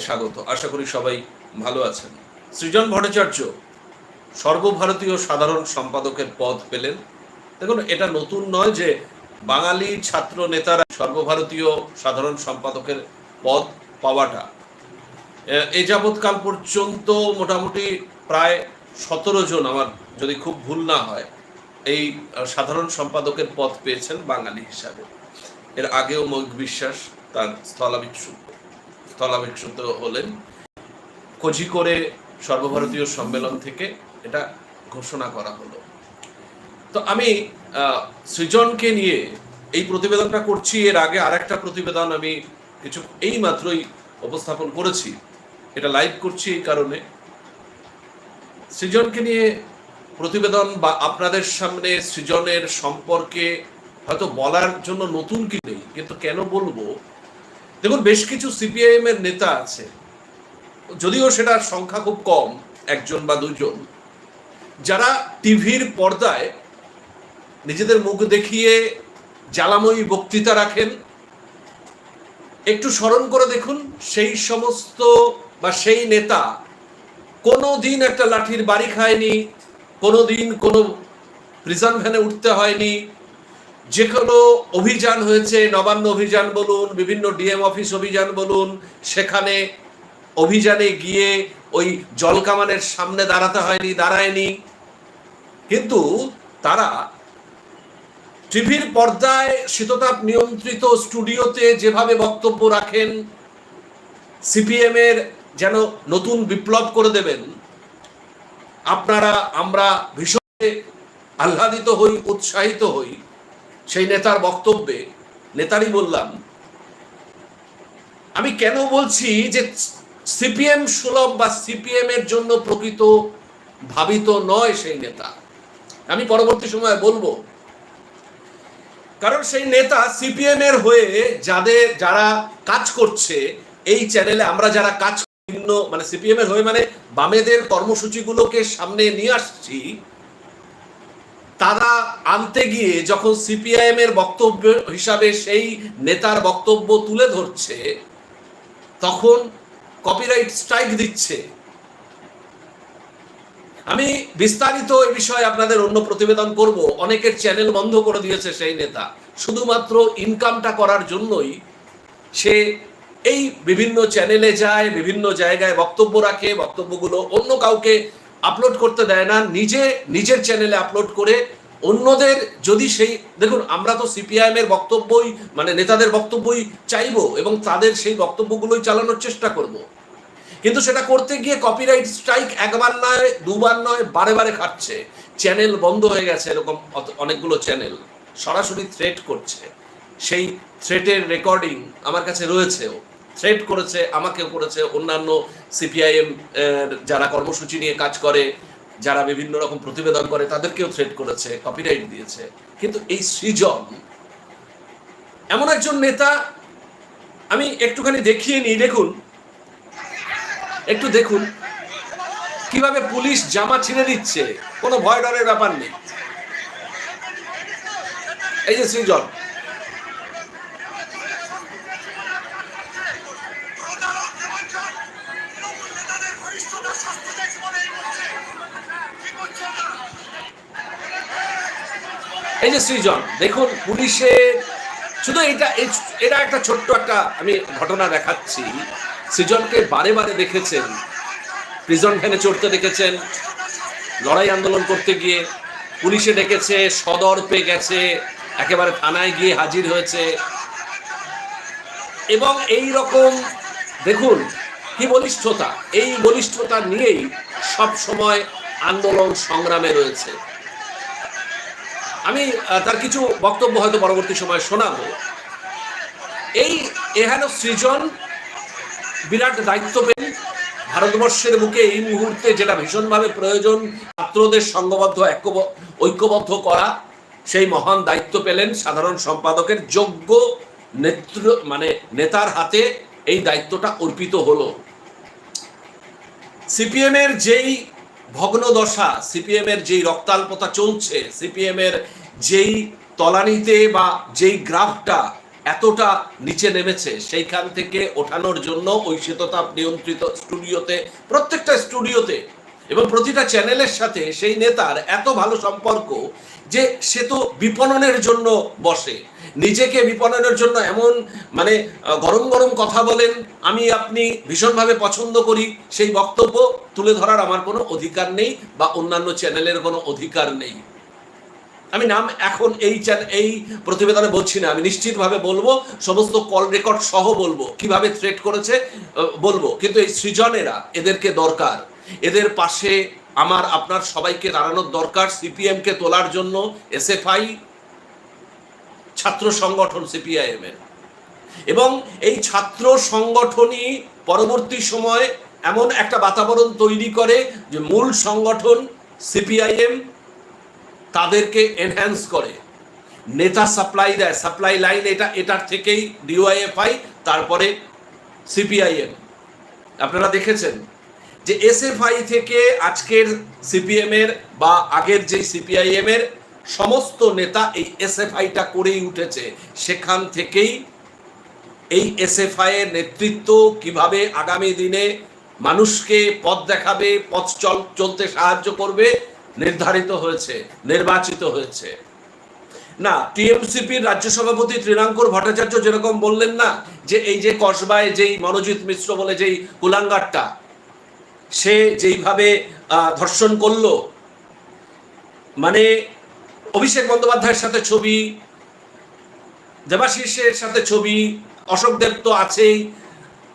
স্বাগত। আশা করি সবাই ভালো আছেন। সৃজন ভট্টাচার্য, সর্বভারতীয় সাধারণ সম্পাদকের পদ পেলেন। দেখুন, এটা নতুন নয় যে বাঙালি ছাত্র নেতারা সর্বভারতীয় সাধারণ সম্পাদকের পদ পাওয়াটা। এ- যাবৎকাল পর্যন্ত মোটামুটি প্রায় সতেরো জন আমার যদি খুব ভুল না হয়, এই সাধারণ সম্পাদকের পদ পেয়েছেন বাঙালি হিসাবে। এর আগেও মৌলিক বিশ্বাস তার স্থলাভিক্ষু স্থলাভিক্ষুত হলেন। কোঝিকোড়ে সর্বভারতীয় সম্মেলন থেকে এটা ঘোষণা করা হলো। তো আমি সৃজনকে নিয়ে এই প্রতিবেদনটা করছি। এর আগে আরেকটা প্রতিবেদন আমি কিছু, এই মাত্রই উপস্থাপন করেছি। এটা লাইভ করছি এই কারণে। সৃজনকে নিয়ে প্রতিবেদন বা আপনাদের সামনে সৃজনের সম্পর্কে হয়তো বলার জন্য নতুন কি নেই, কিন্তু কেন বলব দেখুন, বেশ কিছু সিপিআইএম এর নেতা আছে, যদিও সেটার সংখ্যা খুব কম, একজন বা দুজন, যারা টিভির পর্দায় নিজেদের মুখ দেখিয়ে জ্বালাময়ী বক্তৃতা রাখেন। একটু স্মরণ করে দেখুন, সেই সমস্ত বা সেই নেতা কোনো দিন একটা লাঠির বাড়ি খায়নি কোনো দিন কোনো প্রিজন ভ্যানে উঠতে হয়নি যে কোনো অভিযান হয়েছে, নবান্ন অভিযান বলুন, বিভিন্ন ডিএম অফিস অভিযান বলুন, সেখানে অভিযানে গিয়ে ওই জলকামানের সামনে দাঁড়াতে হয়নি, দাঁড়ায়নি। কিন্তু তারা টিভির পর্দায় শীততাপ নিয়ন্ত্রিত স্টুডিওতে যেভাবে বক্তব্য রাখেন সিপিএম এর যেন নতুন বিপ্লব করে দেবেন, আপনারা, আমরা ভীষণ আহ্লাদিত হই, উৎসাহিত হই। সেই নেতার বক্তব্যে, নেতারই বললাম, আমি কেন বলছি যে সিপিএম সুলভ বা সিপিএম এর জন্য প্রকৃত ভাবিত নয় সেই নেতা? আমি পরবর্তী সময়ে বলব। কারণ সেই নেতা সিপিএম এর হয়ে যাদের যারা কাজ করছে, এই চ্যানেলে আমরা যারা কাজ বিভিন্ন মানে সিপিএম এর হয়ে মানে বামেদের কর্মসূচিগুলোকে সামনে নিয়ে আসছি তারা আনতে গিয়ে যখন সিপিআইএম এর বক্তব্য হিসাবে সেই নেতার বক্তব্য তুলে ধরছে, তখন কপিরাইট স্ট্রাইক দিচ্ছে। আমি বিস্তারিত এই বিষয়ে আপনাদের অন্য প্রতিবেদন করব। অনেকের চ্যানেল বন্ধ করে দিয়েছে সেই নেতা। শুধুমাত্র ইনকামটা করার জন্যই সে এই বিভিন্ন চ্যানেলে যায়, বিভিন্ন জায়গায় বক্তব্য রাখে, বক্তব্যগুলো অন্য কাউকে আপলোড করতে দেয় না, নিজে, নিজের চ্যানেলে আপলোড করে অন্যদের যদি সেই, দেখুন, আমরা তো সিপিআইএম এর বক্তব্যই মানে নেতাদের বক্তব্যই চাইব এবং তাদের সেই বক্তব্যগুলোই চালানোর চেষ্টা করব। কিন্তু সেটা করতে গিয়ে কপিরাইট স্ট্রাইক একবার নয়, দুবার নয়, বারে বারে খাচ্ছে চ্যানেল বন্ধ হয়ে গেছে, এরকম অনেকগুলো চ্যানেল সরাসরি থ্রেট করছে। সেই থ্রেটের রেকর্ডিং আমার কাছে রয়েছেও। থ্রেট করেছে, আমাকেও করেছে, অন্যান্য সিপিআইএম যারা কর্মসূচি নিয়ে কাজ করে, যারা বিভিন্ন রকম প্রতিবেদন করে, তাদেরকেও থ্রেট করেছে কপিরাইট দিয়েছে। কিন্তু এই সৃজন, এমন একজন নেতা, আমি একটুখানি দেখিয়ে নিই, দেখুন। একটু দেখুন, কীভাবে পুলিশ জামা ছিঁড়ে দিচ্ছে কোনো ভয় ডরের ব্যাপার নেই। এই যে সৃজন এই যে সৃজন, দেখুন, পুলিশের শুধু এটা এটা একটা ছোট্ট একটা, আমি ঘটনা দেখাচ্ছি। সৃজনকে বারে বারে দেখেছেন প্রিজন ভ্যানে চড়তে দেখেছেন, লড়াই আন্দোলন করতে গিয়ে। পুলিশে ডেকেছে, সদর পেয়ে গেছে, একেবারে থানায় গিয়ে হাজির হয়েছে। এবং এই রকম, দেখুন, কি বলিষ্ঠতা, এই বলিষ্ঠতা নিয়েই সব সময় আন্দোলন সংগ্রামে রয়েছে। আমি তার কিছু বক্তব্য হয়তো পরবর্তী সময় শোনাবো। এই এহেন সৃজন বিরাট দায়িত্ব পেন ভারতবর্ষের বুকে এই মুহূর্তে যেটা ভীষণভাবে প্রয়োজন, ছাত্রদের সংঘবদ্ধ ঐক্যব- ঐক্যবদ্ধ করা, সেই মহান দায়িত্ব পেলেন সাধারণ সম্পাদকের যোগ্য নেতৃ মানে নেতার হাতে এই দায়িত্বটা অর্পিত হলো। সিপিএম এর যেই ভগ্ন দশা সিপিএম এর যেই রক্তাল্পতা চলছে, সিপিএম এর যেই তলানিতে বা যেই গ্রাফটা এতটা নিচে নেমেছে, সেইখান থেকে ওঠানোর জন্য ওই শীততাপ নিয়ন্ত্রিত স্টুডিওতে, প্রত্যেকটা স্টুডিওতে এবং প্রতিটা চ্যানেলের সাথে সেই নেতার এত ভালো সম্পর্ক যে সে তো বিপণনের জন্য বসে। নিজেকে বিপণনের জন্য এমন মানে গরম গরম কথা বলেন, আমি আপনি ভীষণভাবে পছন্দ করি, সেই বক্তব্য তুলে ধরার আমার কোনো অধিকার নেই বা অন্যান্য চ্যানেলের কোনো অধিকার নেই। আমি নাম এখন এই এই প্রতিবেদনে বলছি না, আমি নিশ্চিতভাবে বলব, সমস্ত কল রেকর্ড সহ বলব, কীভাবে থ্রেট করেছে বলব। কিন্তু এই সৃজনেরা, এদেরকে দরকার। এদের পাশে আমার, আপনার সবাইকে দাঁড়ানোর দরকার সিপিএমকে তোলার জন্য এসএফআই ছাত্র সংগঠন সিপিআইএম এর। এবং এই ছাত্র সংগঠনই পরবর্তী সময়ে এমন একটা বাতাবরণ তৈরি করে যে মূল সংগঠন সিপিআইএম তাদেরকে এনহ্যান্স করে। নেতা সাপ্লাই দেয় সাপ্লাই লাইন এটা, এটার থেকেই ডিওয়াইএফআই তারপরে সিপিআইএম আপনারা দেখেছেন যে এসএফআই থেকে আজকের সিপিএম এর বা আগের যে সিপিআইএম এর সমস্ত নেতা এই এসএফআইটা করেই উঠেছে। সেখান থেকেই এই এসএফআই এর নেতৃত্ব কীভাবে আগামী দিনে মানুষকে পথ দেখাবে, পথ চল, চলতে সাহায্য করবে, নির্ধারিত হয়েছে, নির্বাচিত হয়েছে। না, টিএমসিপির রাজ্য সভাপতি ত্রিনাঙ্কুর ভট্টাচার্য যেরকম বললেন না, যে এই যে কসবায় যেই মনোজিৎ মিশ্র বলে যেই কুলাঙ্গারটা, সে যেইভাবে ধর্ষণ করল মানে অভিষেক বন্দ্যোপাধ্যায়ের সাথে ছবি, দেবাশিসের সাথে ছবি, অশোক দেব তো আছেই।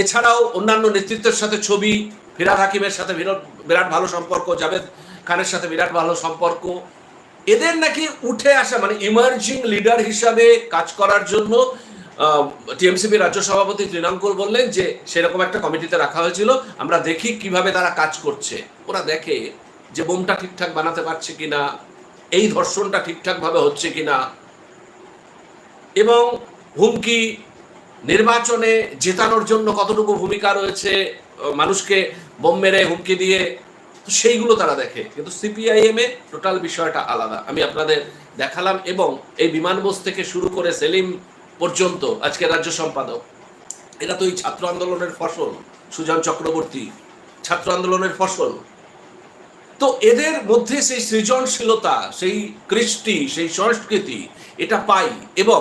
এছাড়াও অন্যান্য নেতৃত্বের সাথে ছবি ফিরাদ হাকিমের সাথে বিরাট বিরাট ভালো সম্পর্ক, জাভেদ খানের সাথে বিরাট ভালো সম্পর্ক। এদের নাকি উঠে আসা মানে ইমার্জিং লিডার হিসাবে কাজ করার জন্য টিএমসিপি রাজ্য সভাপতি তৃণাঙ্কুর বললেন যে সেরকম একটা কমিটিতে রাখা হয়েছিল, আমরা দেখি কীভাবে তারা কাজ করছে। ওরা দেখে যে বোমটা ঠিকঠাক বানাতে পারছে কিনা এই ধর্ষণটা ঠিকঠাক ভাবে হচ্ছে কিনা এবং হুমকি নির্বাচনে জেতানোর জন্য কতটুকু ভূমিকা রয়েছে মানুষকে বোম মেরে হুমকি দিয়ে সেইগুলো তারা দেখে। কিন্তু সিপিআইএম এ টোটাল বিষয়টা আলাদা। আমি আপনাদের দেখালাম এবং এই বিমান বোস থেকে শুরু করে সেলিম পর্যন্ত, আজকে রাজ্য সম্পাদক এটা তো এই ছাত্র আন্দোলনের ফসল, সুজন চক্রবর্তী, ছাত্র আন্দোলনের ফসল। তো এদের মধ্যে সেই সৃজনশীলতা, সেই কৃষ্টি, সেই সংস্কৃতি এটা পাই এবং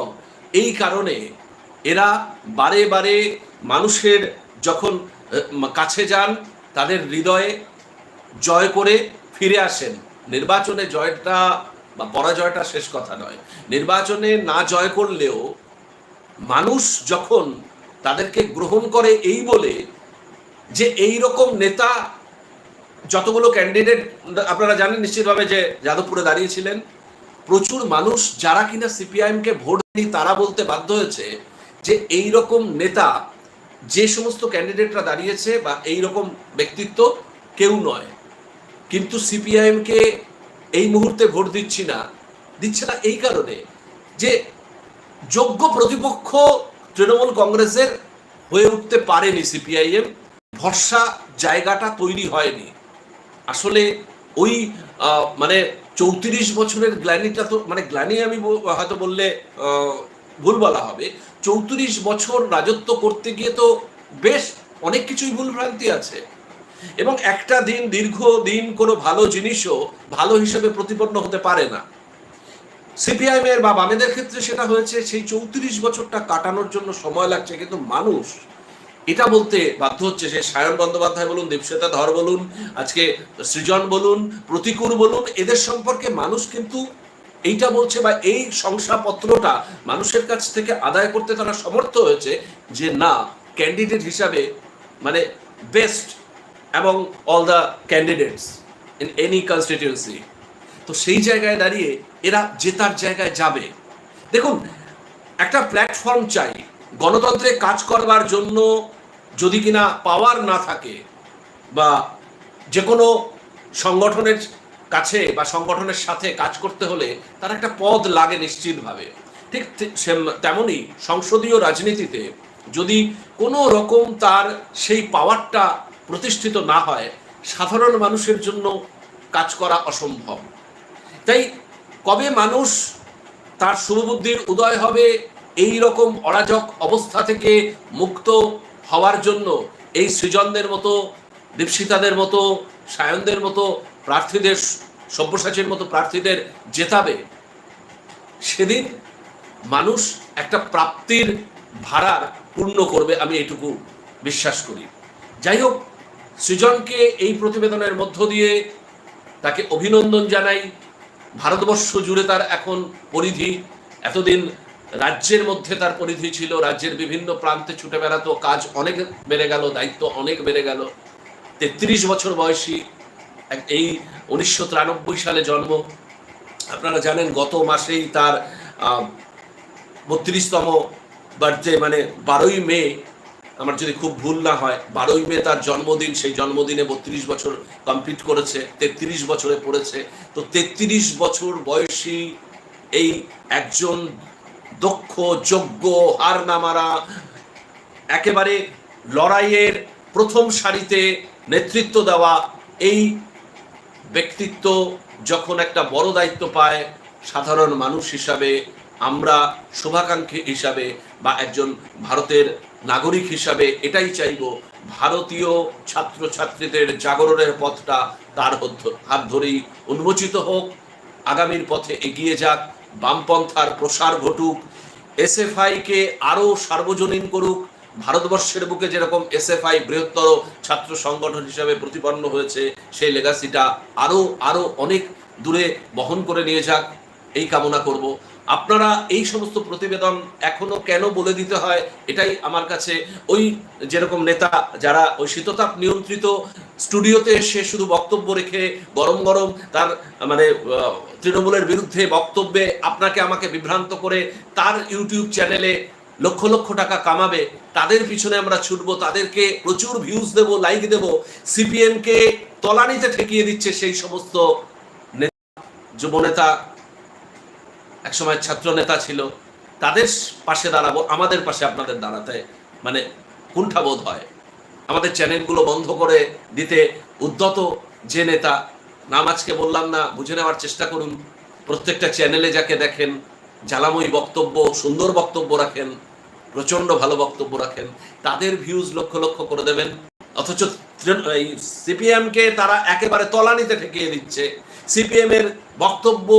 এই কারণে এরা বারে বারে মানুষের যখন কাছে যান, তাদের হৃদয়ে জয় করে ফিরে আসেন। নির্বাচনে জয়টা বা পরাজয়টা শেষ কথা নয়। নির্বাচনে না জয় করলেও মানুষ যখন তাদেরকে গ্রহণ করে এই বলে যে এই রকম নেতা যতগুলো ক্যান্ডিডেট আপনারা জানেন নিশ্চিতভাবে যে যাদবপুরে দাঁড়িয়েছিলেন। প্রচুর মানুষ যারা কিনা সিপিআইএম কে ভোট দেয়নি, তারা বলতে বাধ্য হয়েছে যে এই রকম নেতা যে সমস্ত ক্যান্ডিডেটরা দাঁড়িয়েছে বা এই রকম ব্যক্তিত্ব কেউ নয়। কিন্তু সিপিআইএম কে এই মুহূর্তে ভোট দিচ্ছি না, দিচ্ছে না এই কারণে যে যোগ্য প্রতিপক্ষ তৃণমূল কংগ্রেসের হয়ে উঠতে পারেনি সিপিআইএম, ভরসা জায়গাটা তৈরি হয়নি। আসলে ওই মানে চৌত্রিশ বছরের গ্লানিটা তো মানে গ্লানি আমি হয়তো বললে ভুল বলা হবে। চৌত্রিশ বছর রাজত্ব করতে গিয়ে তো বেশ অনেক কিছুই ভুল ভ্রান্তি আছে। এবং একটা দিন, দীর্ঘ দিন কোনো ভালো জিনিসও ভালো হিসেবে প্রতিপন্ন হতে পারে না। সিপিআইএম এর বা বামেদের ক্ষেত্রে সেটা হয়েছে, সেই চৌত্রিশ বছরটা কাটানোর জন্য সময় লাগছে, কিন্তু মানুষ এটা বলতে বাধ্য হচ্ছে সে সায়ন বন্দ্যোপাধ্যায় বলুন, দীপশ্বেতা ধর বলুন, আজকে সৃজন বলুন, প্রতিকূল বলুন, এদের সম্পর্কে মানুষ কিন্তু এইটা বলছে বা এই শংসাপত্রটা মানুষের কাছ থেকে আদায় করতে তারা সমর্থ হয়েছে যে না ক্যান্ডিডেট হিসাবে মানে বেস্ট এবং all the candidates in any constituency তো সেই জায়গায় দাঁড়িয়ে এরা জেতার জায়গায় যাবে। দেখুন, একটা প্ল্যাটফর্ম চাই। গণতন্ত্রে কাজ করবার জন্য যদি কিনা পাওয়ার না থাকে বা যে কোনো সংগঠনের কাছে বা সংগঠনের সাথে কাজ করতে হলে তার একটা পদ লাগে নিশ্চিতভাবে। ঠিক তেমনই সংসদীয় রাজনীতিতে যদি কোনো রকম তার সেই পাওয়ারটা প্রতিষ্ঠিত না হয়, সাধারণ মানুষের জন্য কাজ করা অসম্ভব। তাই কবে মানুষ তার শুভবুদ্ধির উদয় হবে, এই রকম অরাজক অবস্থা থেকে মুক্ত হওয়ার জন্য এই সৃজনদের মতো, দীপশিতাদের মতো, সায়নদের মতো প্রার্থীদের, সব্যসাচীর মতো প্রার্থীদের জেতাবে, সেদিন মানুষ একটা প্রাপ্তির ভাড়ার পূর্ণ করবে, আমি এইটুকু বিশ্বাস করি। যাই হোক, সৃজনকে এই প্রতিবেদনের মধ্য দিয়ে তাকে অভিনন্দন জানাই। ভারতবর্ষ জুড়ে তার এখন পরিধি, এতদিন রাজ্যের মধ্যে তার পরিধি ছিল, রাজ্যের বিভিন্ন প্রান্তে ছুটে বেড়াতো, কাজ অনেক বেড়ে গেল, দায়িত্ব অনেক বেড়ে গেল। তেত্রিশ বছর বয়সী এই উনিশশো তিরানব্বই সালে জন্ম। আপনারা জানেন, গত মাসেই তার বত্রিশতম বার্থডে মানে বারোই মে, আমার যদি খুব ভুল না হয়, বারোই মে তার জন্মদিন, সেই জন্মদিনে বত্রিশ বছর কমপ্লিট করেছে, তেত্রিশ বছরে পড়েছে। তো তেত্রিশ বছর বয়সী এই একজন দক্ষ, যোগ্য, হার না মারা। একেবারে লড়াইয়ের প্রথম সারিতে নেতৃত্ব দেওয়া এই ব্যক্তিত্ব যখন একটা বড় দায়িত্ব পায়, সাধারণ মানুষ হিসাবে, আমরা শুভাকাঙ্ক্ষী হিসাবে বা একজন ভারতের নাগরিক হিসাবে এটাই চাইব, ভারতীয় ছাত্রছাত্রীদের জাগরণের পথটা তার হত- ধরেই উন্মোচিত হোক, আগামীর পথে এগিয়ে যাক। বামপন্থার প্রসার ঘটুক, এসএফআইকে আরও সার্বজনীন করুক, ভারতবর্ষের বুকে যেরকম এসএফআই বৃহত্তর ছাত্র সংগঠন হিসাবে প্রতিপন্ন হয়েছে, সেই লেগাসিটা আরও আরও অনেক দূরে বহন করে নিয়ে যাক, এই কামনা করব। আপনারা এই সমস্ত প্রতিবেদন এখনও কেন বলে দিতে হয়? এটাই আমার কাছে ওই যেরকম নেতা যারা ওই শীততাপ নিয়ন্ত্রিত স্টুডিওতে এসে শুধু বক্তব্য রেখে গরম গরম তার মানে তৃণমূলের বিরুদ্ধে বক্তব্যে আপনাকে আমাকে বিভ্রান্ত করে তার ইউটিউব চ্যানেলে লক্ষ লক্ষ টাকা কামাবে, তাদের পিছনে আমরা ছুটবো, তাদেরকে প্রচুর ভিউজ দেব লাইক দেব সিপিএমকে তলানিতে ঠেকিয়ে দিচ্ছে সেই সমস্ত নেতা যুবনেতা একসময় ছাত্র নেতা ছিল, তাদের পাশে দাঁড়াবো, আমাদের পাশে আপনাদের দাঁড়াতে মানে কুণ্ঠাবোধ হয়। আমাদের চ্যানেলগুলো বন্ধ করে দিতে উদ্যত যে নেতা, নাম আজকে বললাম না, বুঝে নেওয়ার চেষ্টা করুন। প্রত্যেকটা চ্যানেলে যাকে দেখেন, জ্বালাময়ী বক্তব্য, সুন্দর বক্তব্য রাখেন প্রচণ্ড ভালো বক্তব্য রাখেন, তাদের ভিউজ লক্ষ লক্ষ করে দেবেন। অথচ সিপিএম কে তারা একেবারে তলানিতে ঠেকিয়ে দিচ্ছে। সিপিএম এর বক্তব্য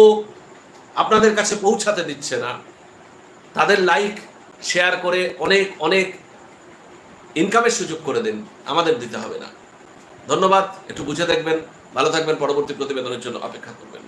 আপনাদের কাছে পৌঁছাতে দিচ্ছে না। তাদের লাইক শেয়ার করে অনেক অনেক ইনকামের সুযোগ করে দিন। আমাদের দিতে হবে না। ধন্যবাদ। একটু বুঝে দেখবেন। ভালো থাকবেন। পরবর্তী প্রতিবেদনের জন্য অপেক্ষা করবেন।